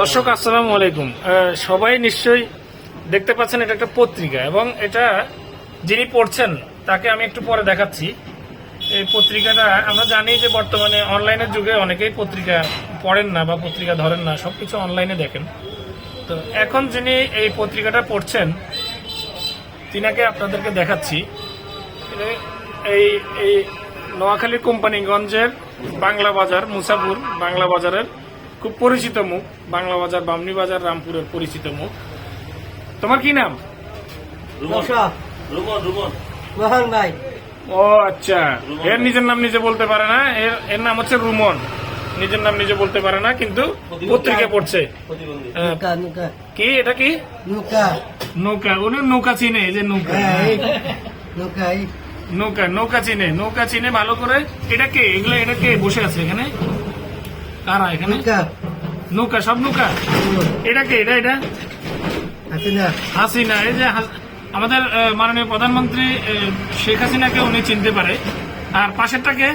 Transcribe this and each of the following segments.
দর্শক, আসসালামু আলাইকুম। সবাই নিশ্চয়ই দেখতে পাচ্ছেন এটা একটা পত্রিকা এবং এটা যিনি পড়ছেন, তাকে আমি একটু পরে দেখাচ্ছি। এই পত্রিকাটা, আমরা জানি যে বর্তমানে অনলাইনের যুগে অনেকেই পত্রিকা পড়েন না বা পত্রিকা ধরেন না, সবকিছু অনলাইনে দেখেন। তো এখন যিনি এই পত্রিকাটা পড়ছেন, তিনাকে আপনাদেরকে দেখাচ্ছি। এই এই নোয়াখালী কোম্পানিগঞ্জের বাংলা বাজার মুসাপুর বাংলা বাজারের খুব পরিচিত মুখ বাংলা বাজার বামনি বাজার রামপুরের পরিচিত মুখ। তোমার কি নাম? রুমন রুমন ভাই। ও আচ্ছা। এর নিজের নাম নিজে বলতে পারে না এর এর নাম হচ্ছে রুমন। নিজের নাম নিজে বলতে পারে না কিন্তু পত্রিকা পড়ছে। কি এটা কি? নুকা। নৌকা উনি নৌকা চিনে এই যে নৌকা। এই নুকা এই। নৌকা নৌকা চিনে নৌকা চিনে ভালো করে এটা কে? এগুলো এটা কে বসে আছে এখানে? কারা এখানে? নৌকা। সব নৌকা? এটা কে? এটা এটা? হাসিনা। এই যে আমাদের মাননীয় প্রধানমন্ত্রী শেখ হাসিনাকে উনি চিনতে পারে। আর পাশেরটাকে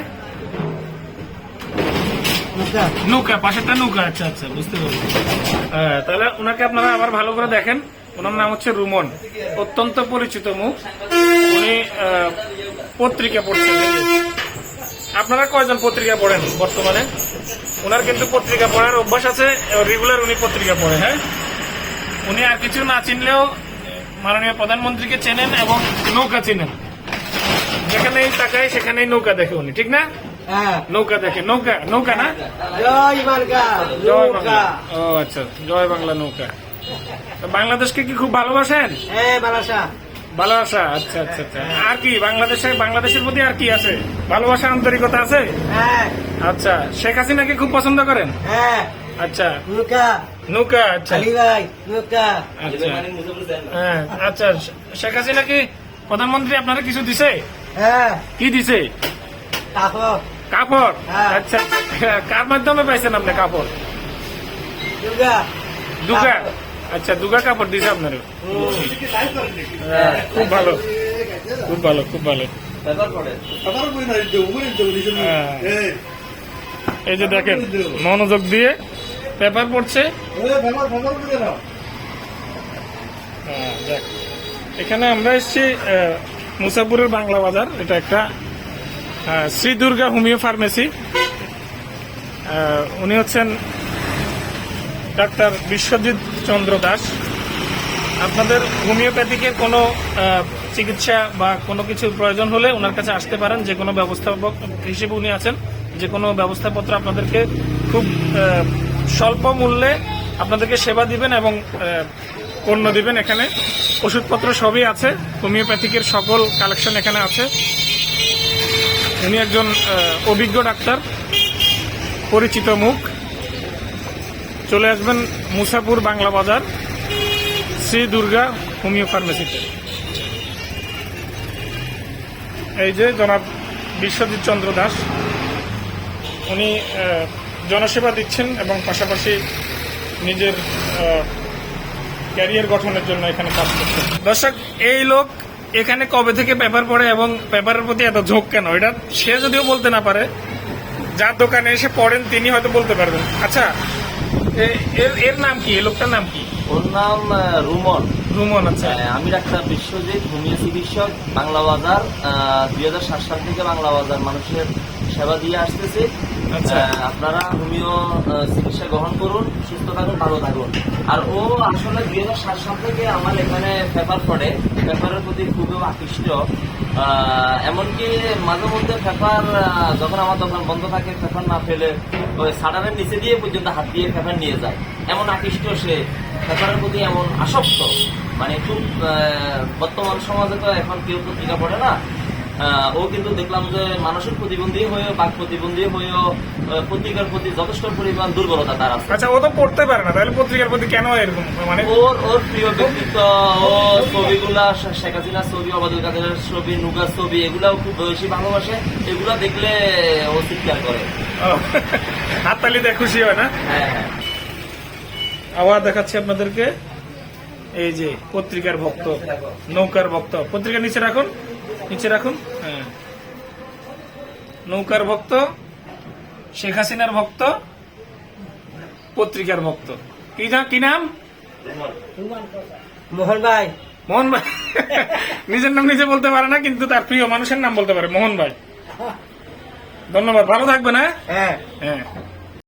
নুকা। নৌকা পাশেরটা নৌকা। আচ্ছা আচ্ছা বুঝতে হ্যাঁ, তাহলে ওনাকে আপনারা আবার ভালো করে দেখেন। ওনার নাম হচ্ছে রুমন। অত্যন্ত পরিচিত মুখ। উনি পত্রিকা পড়ছেন। আপনারা কয়জন পত্রিকা পড়েন বর্তমানে? ওনার কিন্তু পত্রিকা পড়ার অভ্যাস আছে রেগুলার উনি পত্রিকা পড়ে হ্যাঁ? উনি আর কিছু না চিনলেও মাননীয় প্রধানমন্ত্রীকে চেনেন এবং নৌকা চিনেন। যেখানেই তাকায় সেখানেই নৌকা দেখে উনি ঠিক না? হ্যাঁ। নৌকা দেখে নৌকা নৌকা না? জয় মার্কা জয় বাংলা। ও আচ্ছা জয় বাংলা নৌকা। বাংলাদেশকে কি খুব ভালোবাসেন? হ্যাঁ বালাসা ভালোবাসা আচ্ছা আচ্ছা আচ্ছা। আর কি বাংলাদেশে বাংলাদেশের প্রতি আর কি আছে? ভালোবাসা আন্তরিকতা আছে? হ্যাঁ। আচ্ছা শেখ হাসিনাকে খুব পছন্দ করেন? হ্যাঁ। আচ্ছা। নুকা। নৌকা আচ্ছা। আলী ভাই নুকা। আচ্ছা। মানে হ্যাঁ আচ্ছা শেখ হাসিনা কি প্রধানমন্ত্রী আপনারা কিছু দিছে? হ্যাঁ। কি দিছে? কাপড়। কাপড়? হ্যাঁ। আচ্ছা আচ্ছা। কার মাধ্যমে পাইছেন আপনি কাপড়? নুকা দুগা আচ্ছা দুগা কাপড় দিছে আপনার হুম। খুব ভালো। খুব ভালো খুব ভালো। হ্যাঁ। এই যে দেখেন, মনোযোগ দিয়ে পেপার পড়ছে। হ্যাঁ। এখানে আমরা এসেছি মুসাপুরের বাংলা বাজার। এটা একটা শ্রী দুর্গা হোমিও ফার্মেসি। উনি হচ্ছেন ডাক্তার বিশ্বজিৎ চন্দ্র দাস। আপনাদের হোমিওপ্যাথিকের কোনো চিকিৎসা বা কোনো কিছুর প্রয়োজন হলে ওনার কাছে আসতে পারেন। যে কোনো ব্যবস্থাপক হিসেবে উনি আছেন। যে কোনো ব্যবস্থাপত্র আপনাদেরকে খুব স্বল্প মূল্যে আপনাদেরকে সেবা দিবেন এবং পণ্য দিবেন এখানে। ওষুধপত্র সবই আছে, হোমিওপ্যাথিকের সকল কালেকশন এখানে আছে। উনি একজন অভিজ্ঞ ডাক্তার, পরিচিত মুখ। চলে আসবেন মুসাপুর বাংলা বাজার, শ্রী দুর্গা হোমিও ফার্মেসিতে এই যে জনাব বিশ্বজিৎ চন্দ্র দাস। উনি জনসেবা দিচ্ছেন এবং পাশাপাশি নিজের ক্যারিয়ার গঠনের জন্য এখানে কাজ করছেন। দর্শক এই লোক এখানে কবে থেকে পেপার পড়ে এবং পেপারের প্রতি এত ঝোঁক কেন? এটা সে যদিও বলতে না পারে যার দোকানে এসে পড়েন তিনি হয়তো বলতে পারবেন। আচ্ছা এ- এর এর নাম কি? এই লোকটার নাম কি? ওর নাম রুমন। রুমন আচ্ছা। আমি ডাক্তার বিশ্বজিৎ হোমিও চিকিৎসক বাংলা বাজার দুই হাজার সাত সাল থেকে বাংলা বাজার। মানুষের সেবা দিয়ে আসতেছি। আচ্ছা। আপনারা হোমিও চিকিৎসা গ্রহণ করুন সুস্থ থাকুন ভালো থাকুন। আর ও আসলে দুই হাজার সাত সাল থেকে আমার এখানে পেপার পড়ে। পেপারের প্রতি খুবই আকৃষ্ট। এমনকি মাঝে মধ্যে পেপার যখন আমার দোকান বন্ধ থাকে পেপার না ফেলে ওই সাডারের নিচে দিয়ে পর্যন্ত হাত দিয়ে পেপার নিয়ে যায়। এমন আকৃষ্ট সে পেপারের প্রতি এমন আসক্ত। মানে খুব বর্তমান সমাজে তো এখন কেউ পত্রিকা পড়ে না। ও কিন্তু দেখলাম যে মানসিক প্রতিবন্ধী হয়েও বাক প্রতিবন্ধী হয়েও পত্রিকার প্রতি যথেষ্ট পরিমাণ দুর্বলতা তার আছে। আচ্ছা ও তো পড়তে পারে না তাহলে পত্রিকার প্রতি কেন এরকম? মানে ওর ওর প্রিয় ব্যক্তিত্ব ও ছবিগুলা শেখ হাসিনার ছবি অবাদুল কাদেরের ছবি নুগার ছবি এগুলাও খুব বেশি ভালোবাসে। এগুলা দেখলে ও চিৎকার করে। হাততালি দিয়ে খুশি হয় না? হ্যাঁ হ্যাঁ। আবার দেখাচ্ছি আপনাদেরকে। এই যে পত্রিকার ভক্ত নৌকার ভক্ত। পত্রিকা নিচে রাখুন। নিচে রাখুন। হ্যাঁ। নৌকার ভক্ত শেখ হাসিনার ভক্ত পত্রিকার ভক্ত। কি যা- কি নাম? মোহন ভাই। মোহন ভাই। নিজের নাম নিজে বলতে পারে না কিন্তু তার প্রিয় মানুষের নাম বলতে পারে মোহন ভাই। ধন্যবাদ ভালো থাকবে না হ্যাঁ। হ্যাঁ।